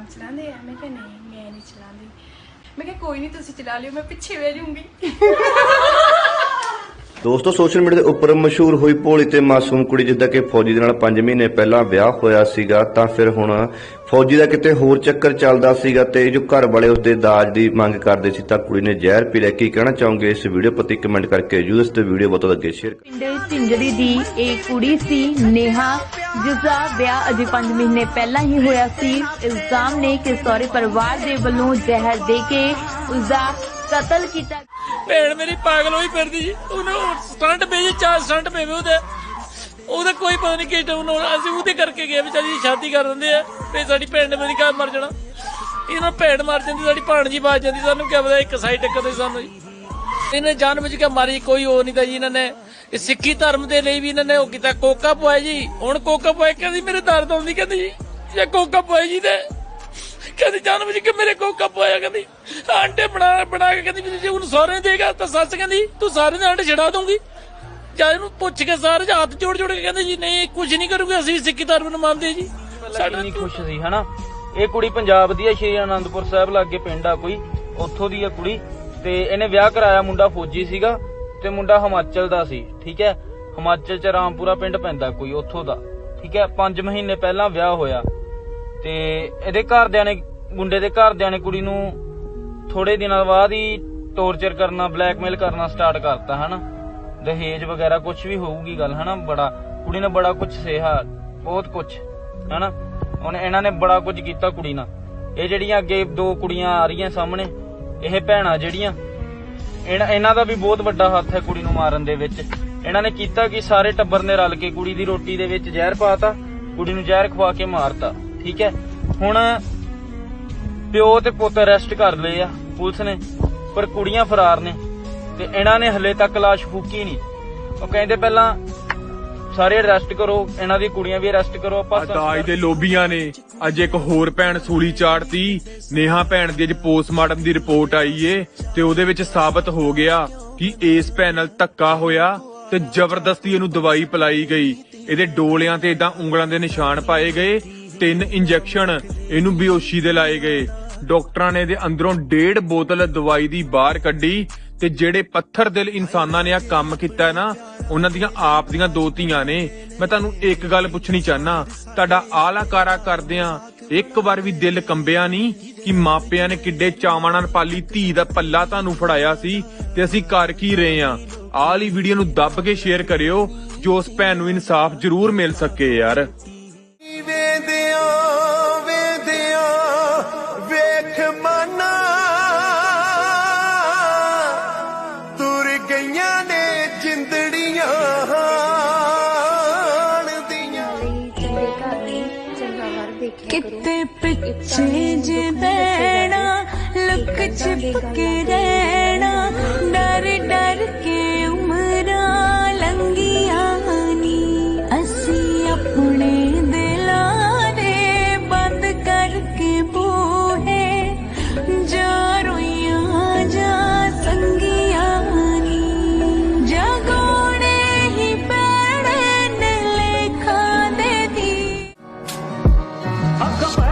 ਆਰਾਮ ਚਲਾਉਂਦੇ ਆ? ਮੈਂ ਕਿਹਾ ਨਹੀਂ, ਮੈਂ ਨਹੀਂ ਚਲਾਉਂਦੀ। ਮੈਂ ਕਿਹਾ ਕੋਈ ਨਹੀਂ, ਤੁਸੀਂ ਚਲਾ ਲਿਓ, ਮੈਂ ਪਿੱਛੇ ਬਹਿ ਜਾਊਂਗੀ। ਦੋਸਤੋ, ਸੋਸ਼ਲ ਮੀਡੀਆ ਦੇ ਉੱਪਰ ਮਸ਼ਹੂਰ ਹੋਈ ਭੋਲੀ ਤੇ ਮਾਸੂਮ ਕੁੜੀ, ਜਿੱਦਾਂ ਕਿ ਫੌਜੀ ਦੇ ਨਾਲ 5 ਮਹੀਨੇ ਪਹਿਲਾਂ ਵਿਆਹ ਹੋਇਆ ਸੀਗਾ, ਤਾਂ ਫਿਰ ਹੁਣ ਫੌਜੀ ਦਾ ਕਿਤੇ ਹੋਰ ਚੱਕਰ ਚੱਲਦਾ ਸੀਗਾ ਤੇ ਜੋ ਘਰ ਵਾਲੇ ਉਸਦੇ ਦਾਜ ਦੀ ਮੰਗ ਕਰਦੇ ਸੀ, ਤਾਂ ਕੁੜੀ ਨੇ ਜ਼ਹਿਰ ਪੀ ਲਿਆ। ਕੀ ਕਹਿਣਾ ਚਾਹੋਗੇ ਇਸ ਵੀਡੀਓ ਪ੍ਰਤੀ? ਕਮੈਂਟ ਕਰਕੇ ਜਰੂਰ ਤੇ ਵੀਡੀਓ ਬਹੁਤ ਅੱਗੇ ਸ਼ੇਅਰ ਪਿੰਡ ਝਿੰਜੜੀ ਦੀ ਇਹ ਕੁੜੀ ਸੀ, ਨੇਹਾ, ਜਿਸ ਦਾ ਵਿਆਹ ਅਜੇ 5 ਮਹੀਨੇ ਪਹਿਲਾਂ ਹੀ ਹੋਇਆ ਸੀ। ਇਲਜ਼ਾਮ ਨੇ ਕਿ ਸਹੁਰੇ ਪਰਿਵਾਰ ਦੇ ਵੱਲੋਂ ਜ਼ਹਿਰ ਦੇ ਕੇ ਉਸ ਦਾ ਕਤਲ ਕੀਤਾ ਭੈਣ ਮੇਰੀ ਪਾਗਲ ਹੋਈ ਫਿਰਦੀ। ਜੀ ਸਟੰਟ ਪੇ ਚਾਰ ਸਟੰਟ ਪੇ ਉਹਦੇ। ਉਹਦਾ ਕੋਈ ਪਤਾ ਨਹੀਂ ਕਿ ਉਹਨੂੰ ਅਸੀਂ ਉਹਦੇ ਕਰਕੇ ਗਏ ਵਿਚਾਰੀ ਸ਼ਾਦੀ ਕਰ ਦਿੰਦੇ ਆ ਤੇ ਸਾਡੀ ਭੈਣ ਨੇ ਮੇਰੀ ਘਰ ਮਰ ਜਾਣਾ। ਇਹਨਾਂ ਭੈਣ ਮਰ ਜਾਂਦੀ, ਸਾਡੀ ਭਾਣਜੀ ਬਾਜ ਜਾਂਦੀ, ਸਾਨੂੰ ਕੀ ਪਤਾ ਇੱਕ ਸਾਈਡ ਟੱਕਰਦੇ ਸਾਨੂੰ ਇਹਨੇ ਜਾਨ ਵਿੱਚ ਕੇ ਮਾਰੀ, ਕੋਈ ਉਹ ਨਹੀਂ ਤਾਂ ਜੀ ਇਹਨਾਂ ਨੇ। ਸਿੱਖੀ ਧਰਮ ਦੇ ਲਈ ਵੀ ਇਹਨਾਂ ਨੇ ਉਹ ਕੀਤਾ। ਕੋਕਾ ਪੁਆਇਆ ਜੀ, ਹੁਣ ਕੋਕਾ ਪੁਆਇਆ ਕਹਿੰਦੀ ਮੇਰੇ ਦਰਦ ਆਉਂਦੀ, ਕਹਿੰਦੀ ਜੀ, ਜੇ ਕੋਕਾ ਪੁਆਇਆ ਜੀ ਤੇ। ਕਹਿੰਦੀ ਜਾਨ ਬੁੱਝ ਕੇ ਮੇਰੇ ਕੋਕਾ ਪਵਾਇਆ ਕਹਿੰਦੀ ਆਂਡੇ ਬਣਾ ਬਣਾ ਕੇ ਕਹਿੰਦੀ ਜੇ ਉਹਨੂੰ ਸਹੁਰੇ ਨੇ ਦੇਗਾ ਤਾਂ ਸੱਸ ਕਹਿੰਦੀ ਤੂੰ ਸਾਰੇ ਦੇ ਆਂਡੇ ਛਡਾ ਦੂੰਗੀ ਜਦ ਇਹਨੂੰ ਪੁੱਛ ਕੇ ਸਾਰੇ ਹੱਥ ਜੋੜ ਜੋੜ ਕੇ ਕਹਿੰਦੇ ਜੀ ਨਹੀਂ ਕੁਝ ਨਹੀਂ ਕਰੂਗੇ ਅਸੀਂ ਸਿੱਖੀ ਧਰਮ ਨੂੰ ਮੰਨਦੇ ਜੀ। ਸਾਡਾ ਨਹੀਂ ਖੁਸ਼ ਸੀ ਹਨਾ? ਇਹ ਕੁੜੀ ਪੰਜਾਬ ਦੀ ਆ ਸ਼੍ਰੀ ਆਨੰਦਪੁਰ ਸਾਹਿਬ ਲਾਗੇ ਪਿੰਡ ਆ ਕੋਈ ਉੱਥੋਂ ਦੀ ਆ ਕੁੜੀ ਤੇ ਇਹਨੇ ਵਿਆਹ ਕਰਾਇਆ ਮੁੰਡਾ ਫੌਜੀ ਸੀਗਾ ਤੇ ਮੁੰਡਾ ਹਿਮਾਚਲ ਦਾ ਸੀ ਠੀਕ ਹੈ? ਹਿਮਾਚਲ ਚ ਰਾਮਪੁਰਾ ਪਿੰਡ ਪੈਂਦਾ ਕੋਈ ਉੱਥੋਂ ਦਾ ਠੀਕ ਹੈ? 5 ਮਹੀਨੇ ਪਹਿਲਾਂ ਵਿਆਹ ਹੋਇਆ ਤੇ ਇਹਦੇ ਘਰਦਿਆਂ ਨੇ ਮੁੰਡੇ ਦੇ ਘਰਦਿਆਂ ਨੇ ਕੁੜੀ ਨੂੰ ਥੋੜੇ ਦਿਨਾਂ ਬਾਅਦ ਹੀ ਟੌਰਚਰ ਕਰਨਾ ਬਲੈਕਮੇਲ ਕਰਨਾ ਸਟਾਰਟ ਕਰਤਾ, ਹਨਾ? ਦਹੇਜ ਵਗੈਰਾ ਕੁਝ ਵੀ ਹੋਊਗੀ ਗੱਲ, ਹਨਾ? ਬੜਾ, ਕੁੜੀ ਨੇ ਬੜਾ ਕੁਝ ਸੇਹਾ, ਬਹੁਤ ਕੁਝ ਹਨਾ? ਹੁਣ ਇਹਨਾਂ ਨੇ ਬੜਾ ਕੁਝ ਕੀਤਾ ਕੁੜੀ ਨਾਲ। ਇਹ ਜਿਹੜੀਆਂ ਅੱਗੇ ਦੋ ਕੁੜੀਆਂ ਆ ਰਹੀਆਂ ਸਾਹਮਣੇ, ਇਹ ਭੈਣਾਂ ਜਿਹੜੀਆਂ, ਇਹਨਾਂ ਇਹਨਾਂ ਦਾ ਵੀ ਬਹੁਤ ਵੱਡਾ ਹੱਥ ਹੈ ਕੁੜੀ ਨੂੰ ਮਾਰਨ ਦੇ ਵਿੱਚ। ਇਹਨਾਂ ਨੇ ਕੀਤਾ ਕਿ ਸਾਰੇ ਟੱਬਰ ਨੇ ਰਲ ਕੇ ਕੁੜੀ ਦੀ ਰੋਟੀ ਦੇ ਵਿੱਚ ਜ਼ਹਿਰ ਪਾਤਾ, ਕੁੜੀ ਨੂੰ ਜ਼ਹਿਰ ਖਵਾ ਕੇ ਮਾਰਤਾ, ਠੀਕ ਹੈ? ਹੁਣ ਪਿਓ ਤੇ ਪੁੱਤ ਅਰੈਸਟ ਕਰ ਲਏ ਆ, ਪੁਲਿਸ ਨੇ, ਪਰ ਕੁੜੀਆਂ ਫਰਾਰ ਨੇ ਤੇ ਇਹਨਾਂ ਨੇ ਹਲੇ ਤੱਕ ਲਾਸ਼ ਫੂਕੀ ਨਹੀਂ। ਉਹ ਕਹਿੰਦੇ ਪਹਿਲਾਂ ਸਾਰੇ ਅਰੈਸਟ ਕਰੋ, ਇਹਨਾਂ ਦੀ ਕੁੜੀਆਂ ਵੀ ਅਰੈਸਟ ਕਰੋ, ਆਪਾਂ ਦਾਜ ਦੇ ਲੋਬੀਆਂ ਨੇ। ਅੱਜ ਇੱਕ ਹੋਰ ਭੈਣ ਸੂਲੀ ਚਾੜਤੀ, ਨੇਹਾ ਭੈਣ ਦੀ ਅੱਜ ਪੋਸਟਮਾਰਟਮ ਦੀ ਰਿਪੋਰਟ ਆਈ ਏ ਤੇ ਉਹਦੇ ਵਿੱਚ ਸਾਬਤ ਹੋ ਗਿਆ ਕਿ ਇਸ ਭੈਣ ਨਾਲ ਧੱਕਾ ਹੋਇਆ ਤੇ ਜ਼ਬਰਦਸਤੀ ਇਹਨੂੰ ਦਵਾਈ ਪਿਲਾਈ ਗਈ। ਇਹਦੇ ਡੋਲਿਆਂ ਤੇ ਇਦਾਂ ਉਂਗਲਾਂ ਦੇ ਨਿਸ਼ਾਨ ਪਾਏ ਗਏ, ਤਿੰਨ ਇੰਜੈਕਸ਼ਨ ਇਹਨੂੰ ਬੇਹੋਸ਼ੀ ਦੇ ਲਾਏ ਗਏ। ਡਾਕਟਰਾਂ ਨੇ ਇਹਦੇ ਅੰਦਰੋਂ ਡੇਢ ਬੋਤਲ ਦਵਾਈ ਦੀ ਬਾਹਰ ਕੱਢੀ ਤੇ ਜਿਹੜੇ ਪੱਥਰ ਦਿਲ ਇਨਸਾਨਾਂ ਨੇ ਆ ਕੰਮ ਕੀਤਾ ਨਾ, ਉਹਨਾਂ ਦੀਆਂ ਆਪ ਦੀਆਂ ਦੋ ਧੀਆਂ ਨੇ। ਮੈਂ ਤੁਹਾਨੂੰ ਇੱਕ ਗੱਲ ਪੁੱਛਣੀ ਚਾਹਨਾ ਤੁਹਾਡਾ ਆਲਾਕਾਰਾ ਕਰਦਿਆਂ ਇੱਕ ਵਾਰ ਵੀ ਦਿਲ ਕੰਬਿਆ ਨਹੀਂ ਕਿ ਮਾਪਿਆਂ ਨੇ ਕਿੱਡੇ ਚਾਵਾਂ ਨਾਲ ਪਾਲੀ ਧੀ ਦਾ ਪੱਲਾ ਤੁਹਾਨੂੰ ਫੜਾਇਆ ਸੀ ਤੇ ਅਸੀਂ ਕਰ ਕੀ ਰਹੇ ਆ ਆਹ ਵਾਲੀ ਵੀਡੀਓ ਨੂੰ ਦੱਬ ਕੇ ਸ਼ੇਅਰ ਕਰਿਓ, ਜੋ ਉਸ ਭੈਣ ਨੂੰ ਇਨਸਾਫ ਜ਼ਰੂਰ ਮਿਲ ਸਕੇ ਯਾਰ। ਤੁਰ ਨੇ ਜਿੰਦੜੀਆਂ ਦੀਆਂ ਕਿਤੇ ਪਿੱਛੇ ਜੇ ਬੈਣਾ ਲੁਕ ਛਿਪ ਕੇ ਰਹਿਣਾ। Come on.